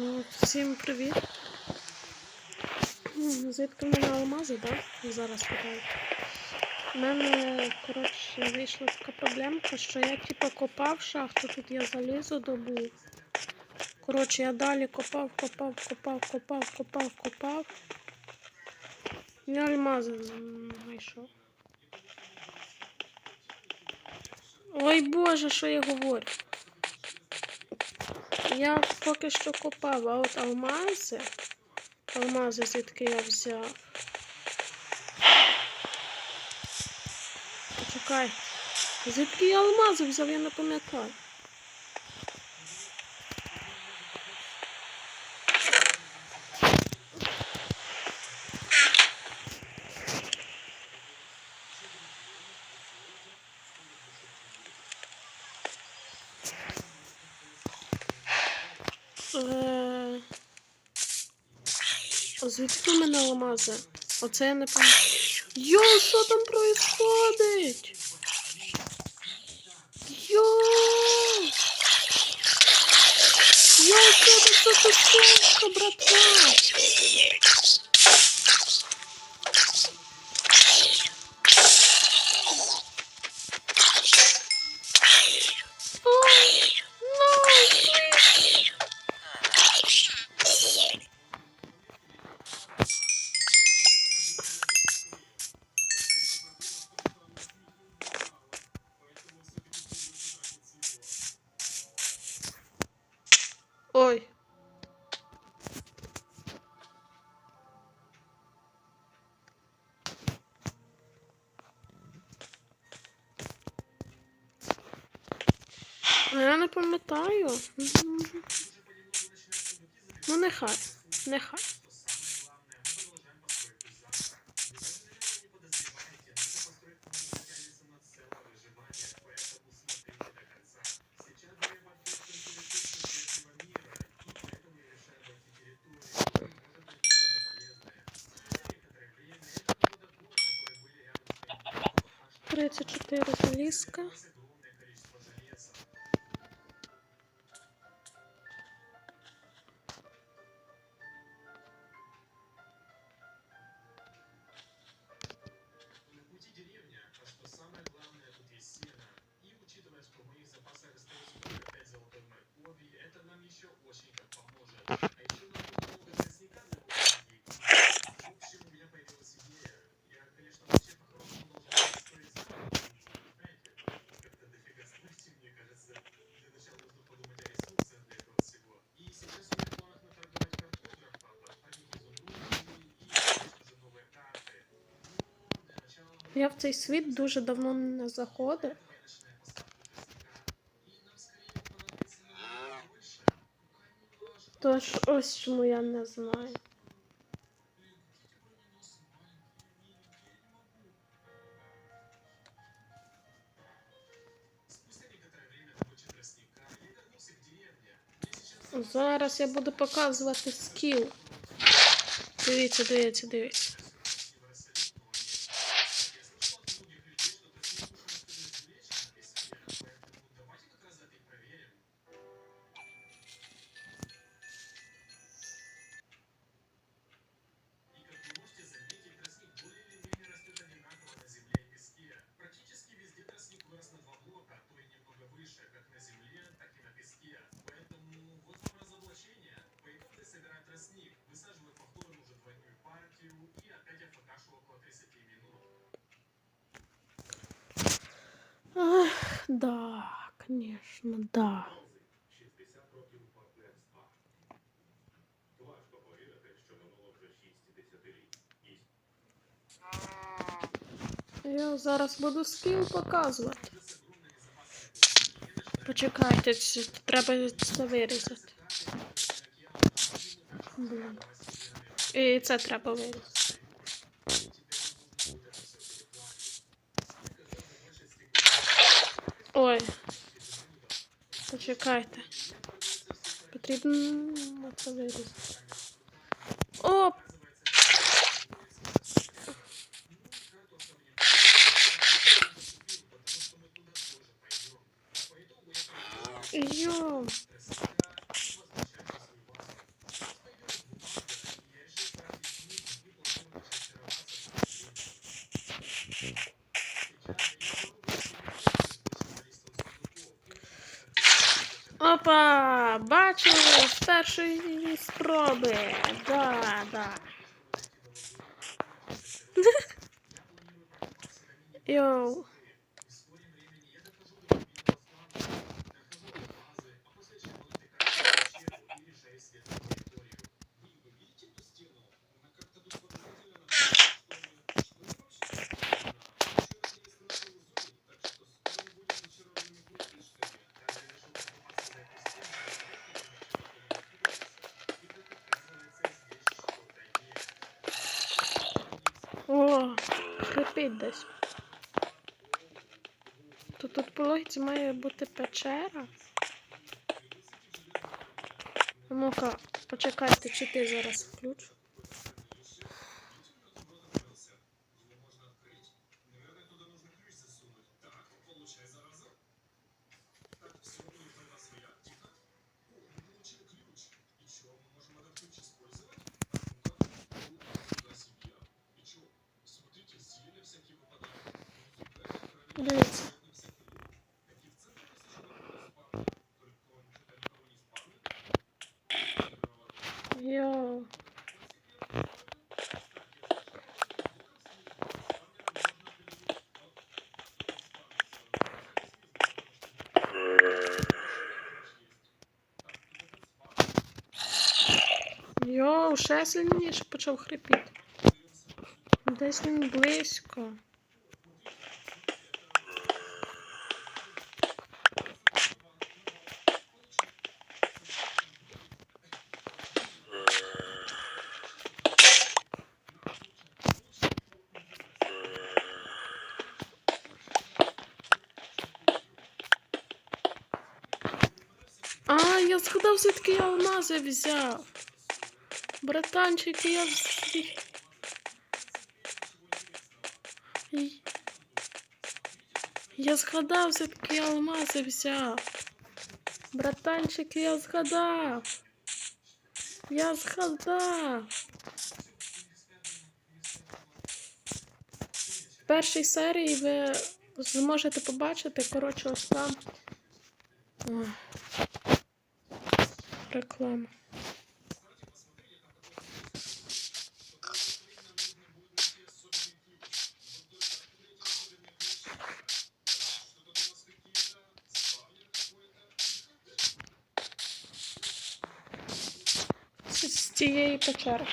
Ну, Всім привіт. Звідки в мене алмази, так? Да? Зараз питаю. У мене, коротше, вийшла така проблемка, що я типу копав шахту, тут я залізо добув. Коротше, я далі копав, копав, копав, копав, копав, копав. І альмази м, знайшов. Ой Боже, що я говорю? Я поки що копав, а от алмази. Алмази звідки я взяв. Почекай. Звідки я алмази взяв, я не пам'ятаю. А Звідки в мене алмази? Оце я не пам'ятаю. Йо, що там происходить? Йо! Йо, що це сумка, братва? Мгм. Ну, нехай. Нехай. Тридцять чотири залізка. Я в цей світ дуже давно не заходив. Тож ось чому я не знаю. Зараз я буду показувати скіл. Дивіться, дивіться, дивіться. Да, конечно, да. 60 років партнерства. Важко повірити, що минуло вже 60 рік. Я зараз буду скіл показувати. Почекайте, треба це вирізати. І це треба вирізати. Ой. Почекайте. Потрібно це вирізати. Оп! Йо. Опа! Бачили з першої спроби. Да, да. Йоу. Хрипить десь. То тут по логіці має бути печера. Ну-ка, почекайте, чи ти зараз включ. Дивіться. Йоу. Йоу, ще сильніше почав хрипіти. Десь він близько. А, я згадав, звідки я алмази взяв. Братанчики, я Я згадав, звідки я алмази взяв. Братанчики, я згадав. Я згадав. В першій серії ви зможете побачити, коротше, ось там. Ой. Реклама. Цієї печери.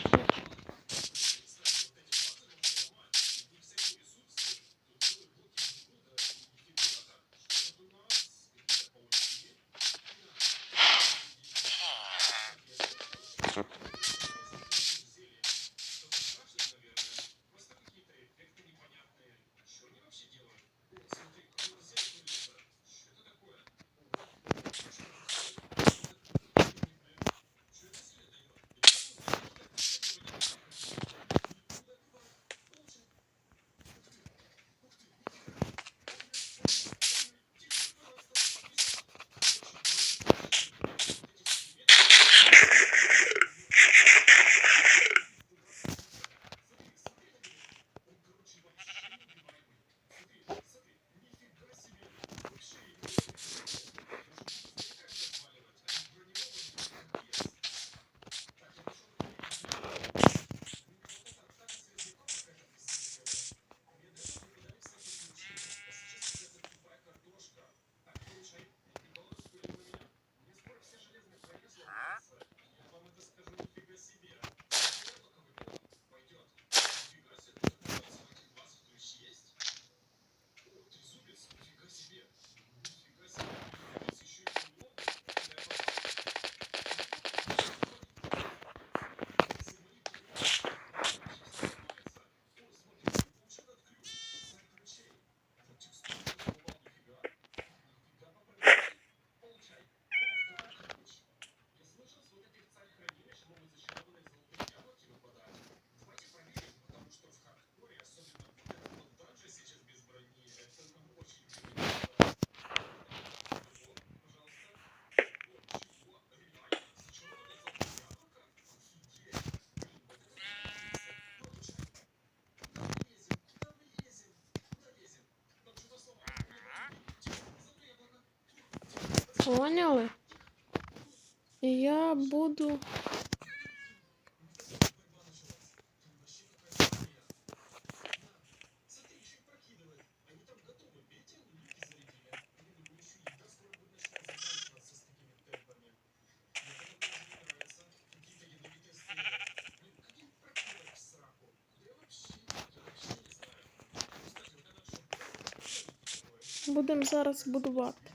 Поняли? Я буду. Будемо зараз будувати.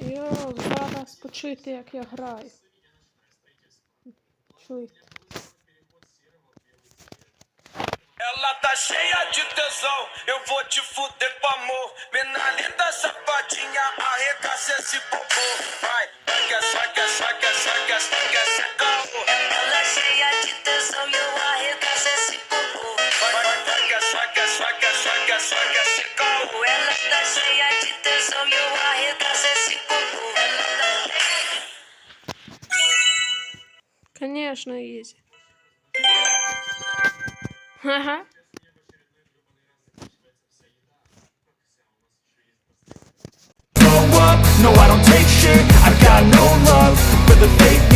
Йо, зараз почуйте, як я граю. Чуйте. Ela tá cheia de tesão, eu vou te fuder com amor. Mina linda, safadinha, arregaça esse popô. Vai, saca, saca, saca, saca, saca, saca. Ela cheia de tesão e eu Конечно, изи. Ага. slow up, no I don't take shit I got no love for the fakeness If you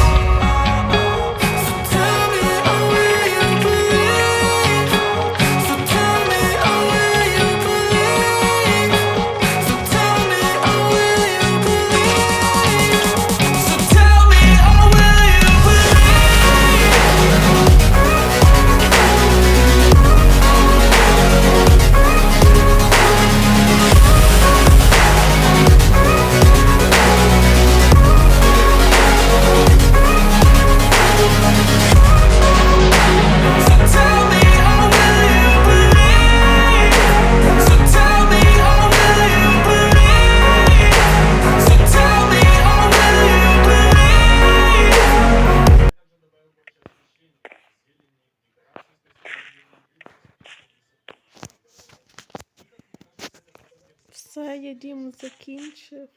Все, я дім закінчив.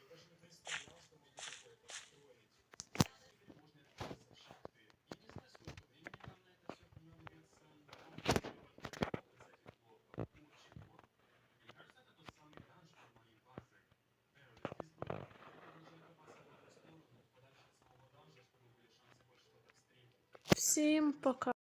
Всім пока.